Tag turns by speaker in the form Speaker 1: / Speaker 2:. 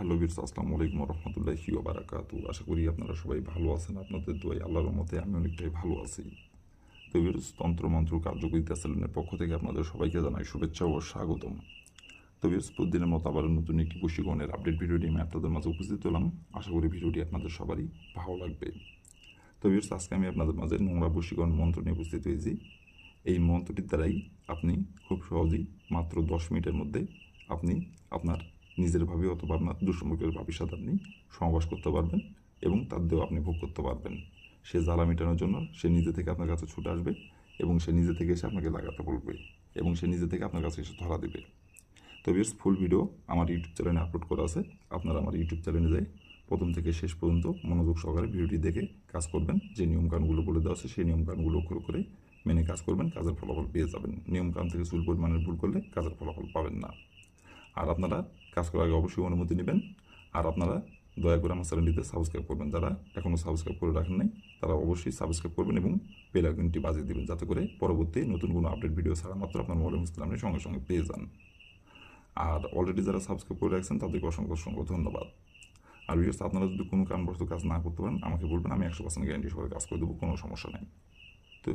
Speaker 1: Hello বিরস আসসালামু আলাইকুম রহমতুল্লাহি বারাকাতু আশা করি আপনারা সবাই ভালো আছেন, আপনাদের দোয়াই আল্লাহর মতে আমি অনেকটাই ভালো আছি। তো বিরস তন্ত্রমন্ত্র কার্যকরিতা সেলেনের পক্ষ থেকে আপনাদের সবাইকে জানাই শুভেচ্ছা ও স্বাগতম। তো বিরস প্রতিদিনের মতো আবার নতুন একটি বশীকরণের আপডেট ভিডিওটি আমি আপনাদের মাঝে উপস্থিত হলাম। আশা করি ভিডিওটি আপনাদের সবারই ভালো লাগবে। তো বিরস আজকে আমি আপনাদের মাঝে নোংরা বশীকরণ মন্ত্র নিয়ে উপস্থিত হয়েছি। এই মন্ত্রটির দ্বারাই আপনি খুব সহজেই মাত্র দশ মিনিটের মধ্যে আপনি আপনার নিজের ভাবে অথবা আপনার দুঃসম্পর্কের ভাবির সাথে আপনি সমাবাস করতে পারবেন এবং তার দেহ আপনি ভোগ করতে পারবেন। সে জ্বালা মেটানোর জন্য সে নিজে থেকে আপনার কাছে ছুটে আসবে এবং সে নিজে থেকে এসে আপনাকে লাগাতে বলবে এবং সে নিজে থেকে আপনার কাছে এসে ধরা দেবে। তো ফুল ভিডিও আমার ইউটিউব চ্যানেলে আপলোড করা আছে। আপনারা আমার ইউটিউব চ্যানেলে যাই, প্রথম থেকে শেষ পর্যন্ত মনোযোগ সহকারে ভিডিওটি দেখে কাজ করবেন। যে নিয়মকানুনগুলো বলে দেওয়া আছে, সেই নিয়মকানুনগুলো অক্ষর করে মেনে কাজ করবেন, কাজের ফলাফল পেয়ে যাবেন। নিয়মকানুন থেকে চুল পরিমাণের ভুল করলে কাজের ফলাফল পাবেন না। আর আপনারা কাজ করার আগে অবশ্যই অনুমতি নেবেন। আর আপনারা দয়া করে আমার চ্যানেলটিতে সাবস্ক্রাইব করবেন। যারা এখনও সাবস্ক্রাইব করে রাখেন নাই, তারা অবশ্যই সাবস্ক্রাইব করবেন এবং বেল আইকনটি বাজিয়ে দেবেন যাতে করে পরবর্তী নতুন কোনো আপডেট ভিডিও ছাড়া মাত্র আপনার মোবাইল মুশকিল আপনি সঙ্গে সঙ্গে পেয়ে যান। আর অলরেডি যারা সাবস্ক্রাইব করে রাখছেন, তাদেরকে অসংখ্য অসংখ্য ধন্যবাদ। আর ভিডিওস আপনারা যদি কোনো কারণবশত কাজ না করতে পারেন, আমাকে বলবেন, আমি একশো পার্সেন্ট গ্যারান্টি সহকারে কাজ করে দেবো, কোনো সমস্যা নেই। তো